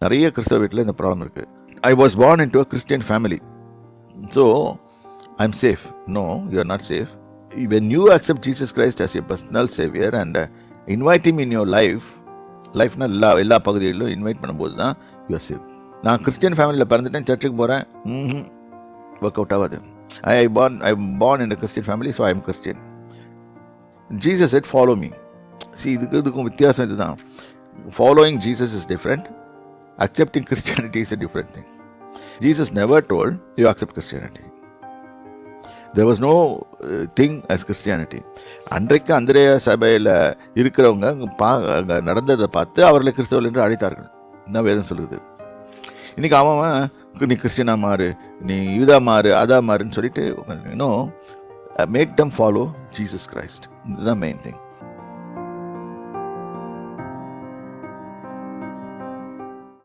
நிறைய கிறிஸ்தவ வீட்டில் இந்த ப்ராப்ளம் இருக்குது I was born in to a Christian family so I am safe no you are not safe when you accept Jesus Christ as a personal saviour and invite invite in your life லைஃப்னா எல்லா எல்லா பகுதிகளிலும் invite பண்ணும்போது தான் you are safe நான் Christian ஃபேமிலியில் பிறந்துட்டேன் சர்ச்சுக்கு போகிறேன் ம் ஒர்க் அவுட் ஆகாது. I I born I born in Christian family so I am Christian Jesus Ed follow me see இதுக்கு இதுக்கும் வித்தியாசம் இதுதான். Following Jesus is different accepting Christianity is a different thing Jesus never told you accept Christianity there was no thing as Christianity அன்றைக்கு அந்திரேய சபையில் இருக்கிறவங்க அங்க பா அங்கே நடந்ததை பார்த்து அவர்களை கிறிஸ்தவர்கள் என்று அழைத்தார்கள். என்ன வேதம் சொல்லுது. இன்றைக்கி அவன் அவன், நீ கிறிஸ்டியனா மாறு நீ இதா மாறு அதா மாறுன்னு சொல்லிட்டு இன்னும் make them follow Jesus Christ இதுதான் மெயின் திங்